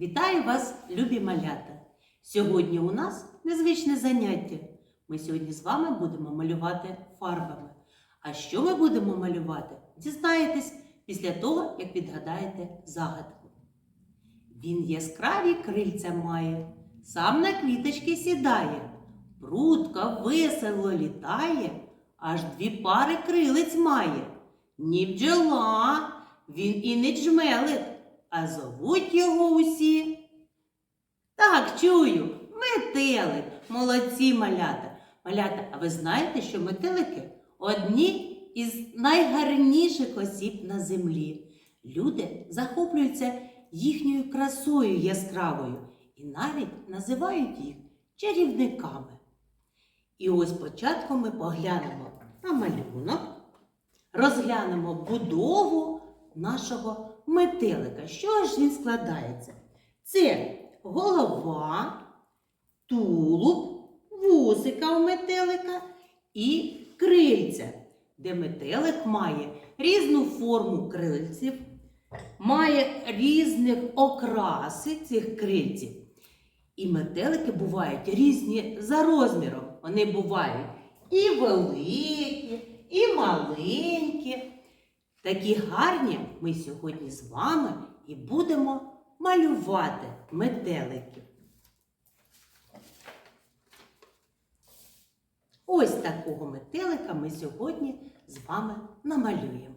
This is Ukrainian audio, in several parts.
Вітаю вас, любі малята! Сьогодні у нас незвичне заняття. Ми сьогодні з вами будемо малювати фарбами. А що ми будемо малювати? Дізнаєтесь після того, як відгадаєте загадку. Він яскраві крильця має, сам на квіточки сідає, прутко весело літає, аж дві пари крилиць має. Ні бджола, він і не джмелик, а зовуть його усі. Так, чую, метелик, молодці малята. Малята, а ви знаєте, що метелики одні із найгарніших осіб на землі. Люди захоплюються їхньою красою яскравою і навіть називають їх чарівниками. І ось спочатку ми поглянемо на малюнок, розглянемо будову нашого метелика. Що ж він складається? Це голова, тулуб, вусика у метелика і крильця, де метелик має різну форму крильців, має різних окраси цих крильців. І метелики бувають різні за розміром. Вони бувають і великі, і маленькі. Такі гарні ми сьогодні з вами і будемо малювати метеликів. Ось такого метелика ми сьогодні з вами намалюємо.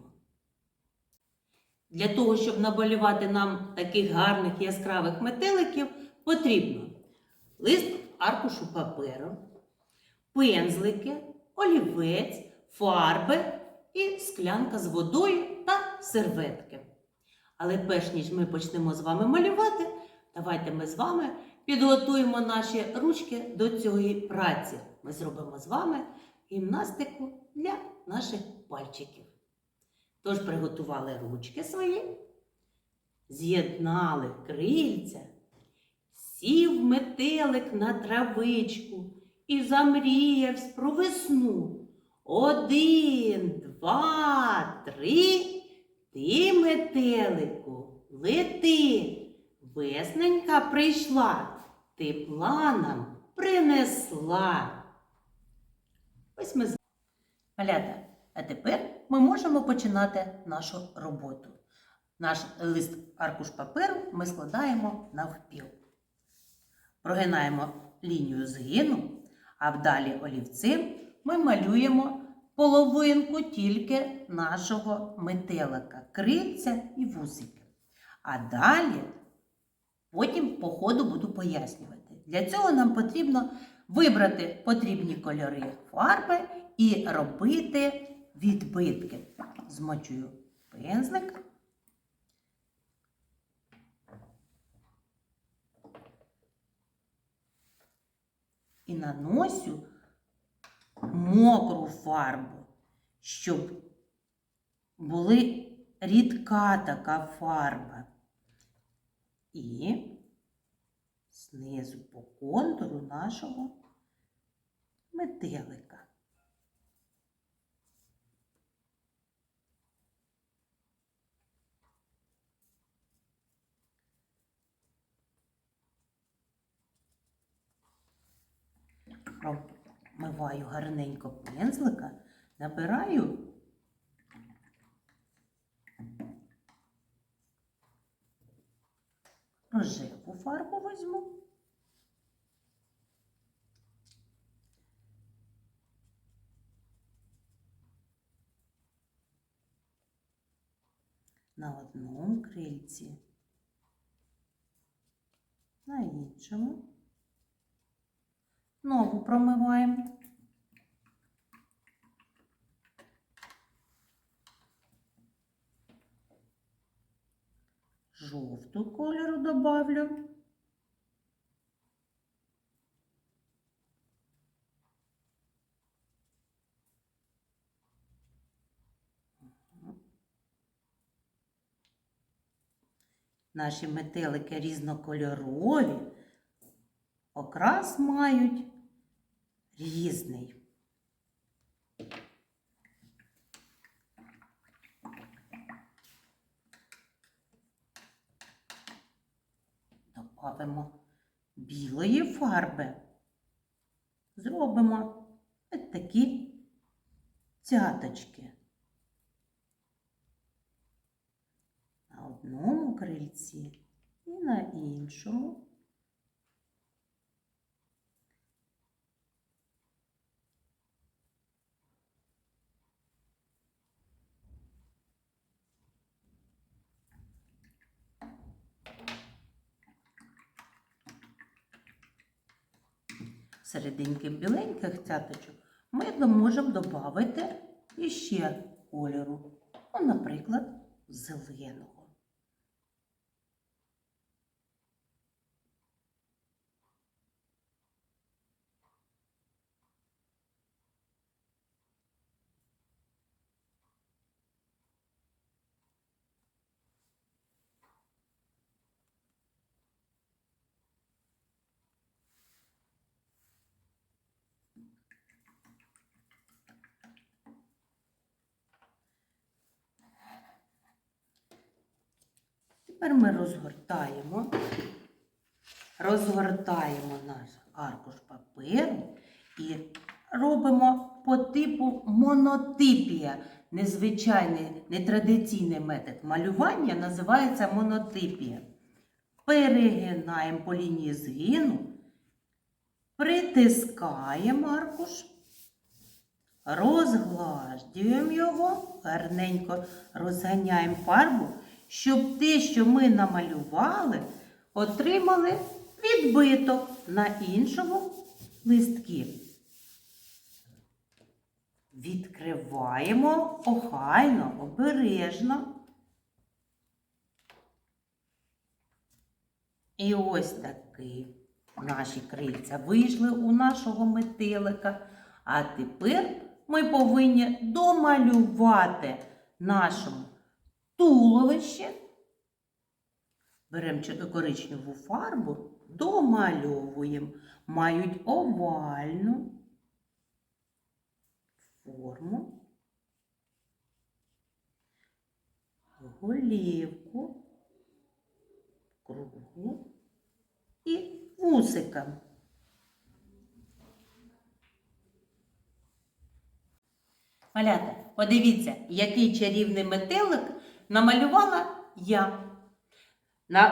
Для того, щоб намалювати нам таких гарних яскравих метеликів, потрібно лист аркушу паперу, пензлики, олівець, фарби і склянка з водою та серветки. Але перш ніж ми почнемо з вами малювати, давайте ми з вами підготуємо наші ручки до цієї праці. Ми зробимо з вами гімнастику для наших пальчиків. Тож приготували ручки свої, з'єднали крильця, сів метелик на травичку і замріявсь про весну. Один, два, три. Ти, метелику, лети. Весненька прийшла, тепла нам принесла. Ось ми Малята, а тепер ми можемо починати нашу роботу. Наш лист аркуш паперу ми складаємо навпіл. Прогинаємо лінію згину, а вдалі олівцем ми малюємо половинку тільки нашого метелика, крильця і вусики. А далі потім по ходу буду пояснювати. Для цього нам потрібно вибрати потрібні кольори фарби і робити відбитки. Змочую пензлик. І наносю мокру фарбу, щоб були рідка така фарба. І знизу по контуру нашого метелика. Промиваю гарненько пензлика, набираю рожеву фарбу візьму. На одному крильці, на іншому. Знову промиваємо. Жовту кольору добавлю. Наші метелики різнокольорові, окрас мають різний. добавимо білої фарби. Зробимо ось такі цяточки. На одному крильці і на іншому. Серединки біленьких цяточок ми можемо додати іще кольору, ну, наприклад, зеленого. Тепер ми розгортаємо, розгортаємо наш аркуш паперу і робимо по типу монотипія. Незвичайний, нетрадиційний метод малювання називається монотипія. Перегинаємо по лінії згину, притискаємо аркуш, розглаждюємо його, гарненько розганяємо фарбу, щоб те, що ми намалювали, отримали відбиток на іншому листкі. Відкриваємо охайно, обережно. І ось таки наші крильця вийшли у нашого метелика. А тепер ми повинні домалювати нашому туловище. Беремо коричневу фарбу, домальовуємо. Мають овальну форму, голівку, кругу і вусика. Малята, подивіться, який чарівний метелик намалювала я.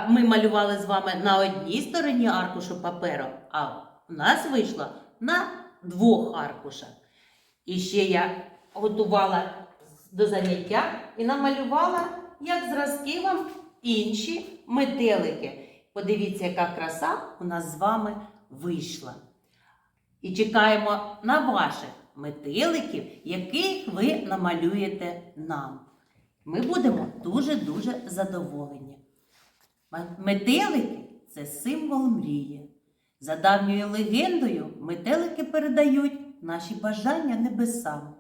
Ми малювали з вами на одній стороні аркушу паперу, а у нас вийшло на двох аркушах. І ще я готувала до заняття і намалювала, як зразки вам інші метелики. Подивіться, яка краса у нас з вами вийшла. І чекаємо на ваших метеликів, яких ви намалюєте нам. Ми будемо дуже-дуже задоволені. Метелики це символ мрії. За давньою легендою, метелики передають наші бажання небесам.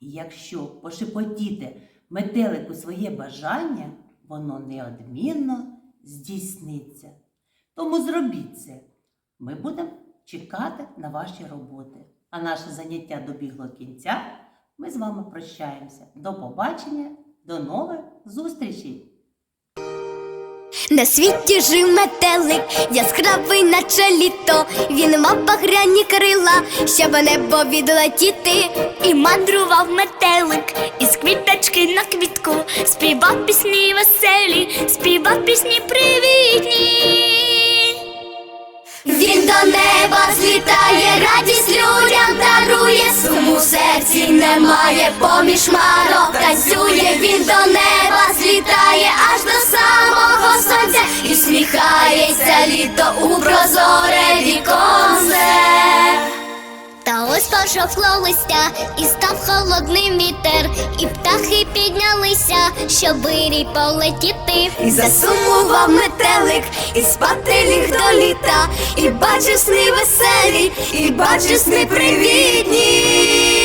І якщо пошепотіти метелику своє бажання, воно неодмінно здійсниться. Тому зробіть це. Ми будемо чекати на ваші роботи. А наше заняття добігло кінця. Ми з вами прощаємося. До побачення, до нових зустрічей! На світі жив метелик, яскравий, наче літо. Він мав багряні крила, щоб небо відлетіти. І мандрував метелик із квіточки на квітку, співав пісні веселі, співав пісні привітні. Неба злітає, радість людям дарує, суму серці немає, поміж марок танцює, він до неба злітає аж до самого сонця. І всміхається літо у прозоре віконце. Ось листя, і став холодний вітер, і птахи піднялися, щоб рій полетіти. І засумував метелик, і спати ліг до літа, і бачив сни веселі, і бачив сни привітні.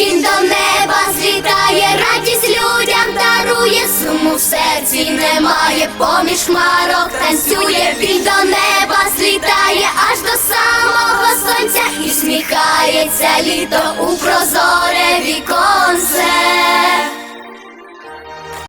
Він до неба злітає, радість людям дарує, суму в серці немає, поміж хмарок танцює, він до неба злітає аж до самого сонця і сміхається літо у прозоре віконце.